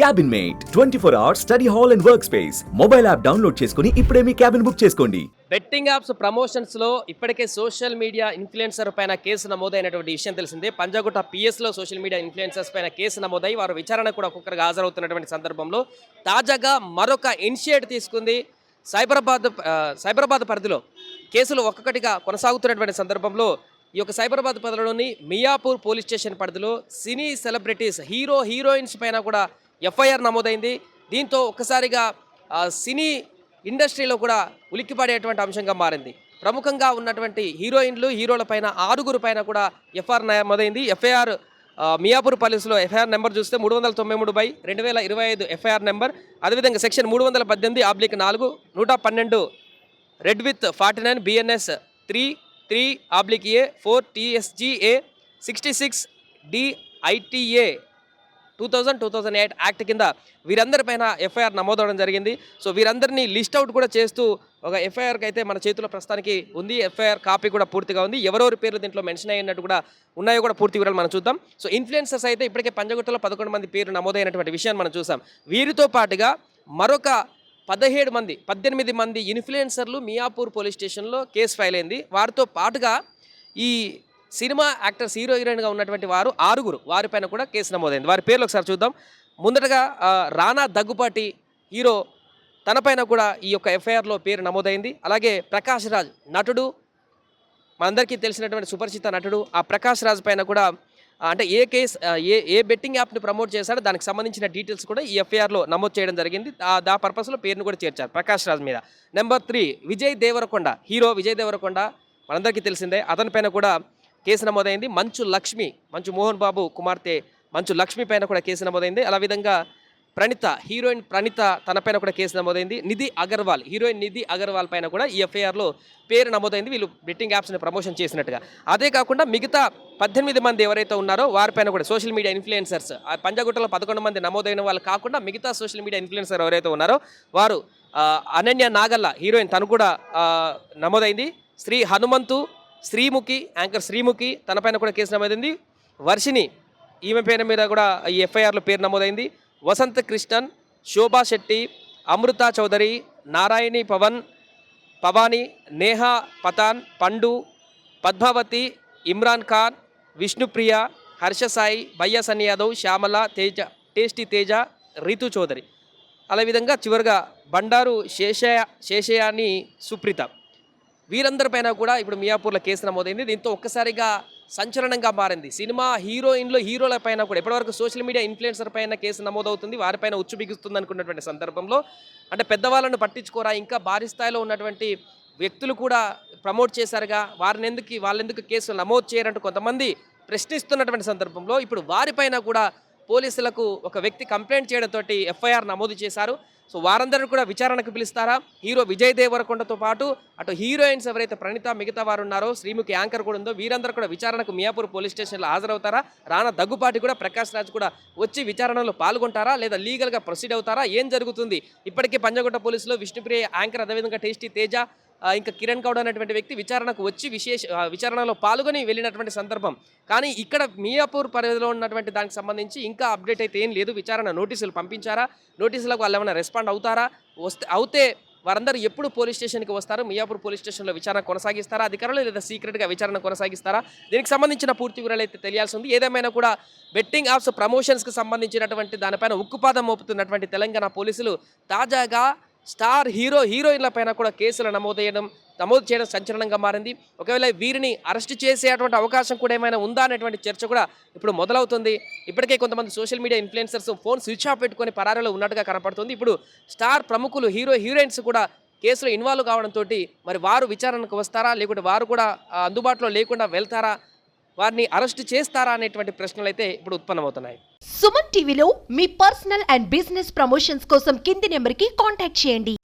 Cabin mate twenty four hours study hall and work space mobile app download చేసుకుని ఇప్పుడే మీ cabin book చేసుకోండి. Betting apps ప్రమోషన్స్లో ఇప్పటికే సోషల్ మీడియా ఇన్ఫ్లుయెన్సర్ పైన కేసు నమోదైనటువంటి విషయం తెలిసిందే. పంజాగుట్ట పిఎస్లో సోషల్ మీడియా ఇన్ఫ్లుయెన్సర్స్ పైన కేసు నమోదై వారు విచారణ కూడా ఒక్కొక్కరికి హాజరవుతున్నటువంటి సందర్భంలో తాజాగా మరొక ఇనిషియేట్ తీసుకుంది. సైబరాబాద్ సైబరాబాద్ పరిధిలో కేసులు ఒక్కొక్కటిగా కొనసాగుతున్నటువంటి సందర్భంలో ఈ యొక్క సైబరాబాద్ పరిధిలోని మియాపూర్ పోలీస్ స్టేషన్ పరిధిలో సినీ సెలబ్రిటీస్ హీరో హీరోయిన్స్ పైన కూడా ఎఫ్ఐఆర్ నమోదైంది. దీంతో ఒక్కసారిగా సినీ ఇండస్ట్రీలో కూడా ఉలిక్కిపడేటువంటి అంశంగా మారింది. ప్రముఖంగా ఉన్నటువంటి హీరోయిన్లు హీరోల పైన ఆరుగురు పైన కూడా ఎఫ్ఐఆర్ నమోదైంది. ఎఫ్ఐఆర్ మియాపూర్ పోలీసులో ఎఫ్ఐఆర్ నెంబర్ చూస్తే మూడు వందల తొంభై మూడు బై రెండు వేల ఇరవై ఐదు ఎఫ్ఐఆర్ నెంబర్. అదేవిధంగా సెక్షన్ మూడు వందల పద్దెనిమిది ఆబ్లిక్ నాలుగు నూట పన్నెండు read with forty nine BNS three three oblique A four TSGA sixty six DITA two thousand two thousand eight act కింద వీరందరిపైన ఎఫ్ఐఆర్ నమోదవడం జరిగింది. సో వీరందరినీ లిస్ట్ అవుట్ కూడా చేస్తూ ఒక ఎఫ్ఐఆర్కి అయితే మన చేతిలో ప్రస్తుతానికి ఉంది. ఎఫ్ఐఆర్ కాపీ కూడా పూర్తిగా ఉంది. ఎవరెవరి పేర్లు దీంట్లో మెన్షన్ అయినట్టు కూడా ఉన్నాయో కూడా పూర్తి వివరాలు మనం చూద్దాం. సో ఇన్ఫ్లుయెన్సర్స్ అయితే ఇప్పటికే పంజగుట్టలో పదకొండు మంది పేరు నమోదైనటువంటి విషయాన్ని మనం చూసాం. వీరితో పాటుగా మరొక పదిహేడు మంది పద్దెనిమిది మంది ఇన్ఫ్లుయెన్సర్లు మియాపూర్ పోలీస్ స్టేషన్లో కేసు ఫైల్ అయింది. వారితో పాటుగా ఈ సినిమా యాక్టర్స్ హీరో హీరోయిన్గా ఉన్నటువంటి వారు ఆరుగురు. వారిపైన కూడా కేసు నమోదైంది. వారి పేర్లు ఒకసారి చూద్దాం. ముందటగా రానా దగ్గుపాటి హీరో తనపైన కూడా ఈ యొక్క ఎఫ్ఐఆర్లో పేరు నమోదైంది. అలాగే ప్రకాష్ రాజ్ నటుడు మనందరికీ తెలిసినటువంటి సుపరిచిత నటుడు ఆ ప్రకాష్ రాజ్ పైన కూడా అంటే ఏ కేస్ ఏ ఏ బెట్టింగ్ యాప్ని ప్రమోట్ చేశాడో దానికి సంబంధించిన డీటెయిల్స్ కూడా ఈ ఎఫ్ఐఆర్లో నమోదు చేయడం జరిగింది. ఆ దా పర్పస్లో పేరును కూడా చేర్చారు ప్రకాష్ రాజ్ మీద. Number three Vijay Deverakonda hero Vijay Deverakonda మనందరికీ తెలిసిందే. అతనిపైన కూడా కేసు నమోదైంది. మంచు లక్ష్మి మంచు మోహన్ బాబు కుమార్తె మంచు లక్ష్మి పైన కూడా కేసు నమోదైంది. అలా విధంగా ప్రణిత హీరోయిన్ ప్రణిత తనపైన కూడా కేసు నమోదైంది. నిధి అగర్వాల్ హీరోయిన్ నిధి అగర్వాల్ పైన కూడా ఈ ఎఫ్ఐఆర్లో పేరు నమోదైంది. వీళ్ళు బెట్టింగ్ యాప్స్ని ప్రమోషన్ చేసినట్టుగా. అదే కాకుండా మిగతా పద్దెనిమిది మంది ఎవరైతే ఉన్నారో వారిపైన కూడా సోషల్ మీడియా ఇన్ఫ్లుయెన్సర్స్ ఆ పంజాగుట్టలో పదకొండు మంది నమోదైన వాళ్ళు కాకుండా మిగతా సోషల్ మీడియా ఇన్ఫ్లుయెన్సర్ ఎవరైతే ఉన్నారో వారు అనన్య నాగల్ల హీరోయిన్ తను కూడా నమోదైంది. శ్రీ హనుమంతు శ్రీముఖి యాంకర్ శ్రీముఖి తనపైన కూడా కేసు నమోదైంది. వర్షిని ఈమె పేరు మీద కూడా ఈ ఎఫ్ఐఆర్లో పేరు నమోదైంది. వసంత్ కృష్ణన్ శోభా శెట్టి అమృత చౌదరి నారాయణి పవన్ పవాని నేహా పతాన్ పండు పద్మావతి ఇమ్రాన్ ఖాన్ విష్ణుప్రియ హర్ష సాయి బయ్యా సన్ని యాదవ్ శ్యామల తేజ టేస్టీ తేజ రితు చౌదరి. అలా విధంగా చివరిగా బండారు శేషయ శేషయాని సుప్రీత. వీరందరిపైన కూడా ఇప్పుడు మియాపూర్లో కేసు నమోదైంది. దీంతో ఒక్కసారిగా సంచలనంగా మారింది. సినిమా హీరోయిన్లు హీరోల పైన కూడా ఇప్పటివరకు సోషల్ మీడియా ఇన్ఫ్లుయెన్సర్ పైన కేసు నమోదవుతుంది. వారిపైన ఉచ్చు బిగుస్తుంది అనుకున్నటువంటి సందర్భంలో అంటే పెద్దవాళ్ళను పట్టించుకోరా? ఇంకా భారీ స్థాయిలో ఉన్నటువంటి వ్యక్తులు కూడా ప్రమోట్ చేశారుగా. వారిని ఎందుకు వాళ్ళెందుకు కేసులు నమోదు చేయరంటూ కొంతమంది ప్రశ్నిస్తున్నటువంటి సందర్భంలో ఇప్పుడు వారిపైన కూడా పోలీసులకు ఒక వ్యక్తి కంప్లైంట్ చేయడంతో ఎఫ్ఐఆర్ నమోదు చేశారు. సో వారందరూ కూడా విచారణకు పిలుస్తారా? హీరో విజయ్ దేవరకొండతో పాటు అటు హీరోయిన్స్ ఎవరైతే ప్రణిత మిగతా వారు ఉన్నారో శ్రీముఖి యాంకర్ కూడా ఉందో వీరందరూ కూడా విచారణకు మియాపూర్ పోలీస్ స్టేషన్లో హాజరవుతారా? రానా దగ్గుపాటి కూడా ప్రకాష్ రాజ్ కూడా వచ్చి విచారణలో పాల్గొంటారా? లేదా లీగల్గా ప్రొసీడ్ అవుతారా? ఏం జరుగుతుంది? ఇప్పటికే పంజగుట్ట పోలీసులో విష్ణుప్రియ యాంకర్ అదేవిధంగా టేస్టీ తేజ ఇంకా కిరణ్ గౌడ్ అనేటువంటి వ్యక్తి విచారణకు వచ్చి విశేష విచారణలో పాల్గొని వెళ్ళినటువంటి సందర్భం. కానీ ఇక్కడ మియాపూర్ పరిధిలో ఉన్నటువంటి దానికి సంబంధించి ఇంకా అప్డేట్ అయితే ఏం లేదు. విచారణ నోటీసులు పంపించారా? నోటీసులకు వాళ్ళు ఏమైనా రెస్పాండ్ అవుతారా? వస్తే అవుతే వారందరూ ఎప్పుడు పోలీస్ స్టేషన్కి వస్తారు? మియాపూర్ పోలీస్ స్టేషన్లో విచారణ కొనసాగిస్తారా? అధికారులు లేదా సీక్రెట్గా విచారణ కొనసాగిస్తారా? దీనికి సంబంధించిన పూర్తి వివరాలు అయితే తెలియాల్సి ఉంది. ఏదేమైనా కూడా బెట్టింగ్ యాప్స్ ప్రమోషన్స్కి సంబంధించినటువంటి దానిపైన ఉక్కుపాదం మోపుతున్నటువంటి తెలంగాణ పోలీసులు తాజాగా స్టార్ హీరో హీరోయిన్ల పైన కూడా కేసులు నమోదయ్యడం నమోదు చేయడం సంచలనంగా మారింది. ఒకవేళ వీరిని అరెస్ట్ చేసేటువంటి అవకాశం కూడా ఏమైనా ఉందా అనేటువంటి చర్చ కూడా ఇప్పుడు మొదలవుతుంది. ఇప్పటికే కొంతమంది social media influencers phone switch off పెట్టుకుని పరారీలో ఉన్నట్టుగా కనపడుతుంది. ఇప్పుడు స్టార్ ప్రముఖులు హీరో హీరోయిన్స్ కూడా కేసులో ఇన్వాల్వ్ కావడంతో మరి వారు విచారణకు వస్తారా? లేకుంటే వారు కూడా అందుబాటులో లేకుండా వెళ్తారా? వారిని అరెస్ట్ చేస్తారా అనేటువంటి ప్రశ్నలు అయితే ఇప్పుడు ఉత్పన్నమవుతున్నాయి. సుమన్ టీవీలో మీ పర్సనల్ అండ్ బిజినెస్ ప్రమోషన్స్ కోసం కింది నెంబర్కి కాంటాక్ట్ చేయండి.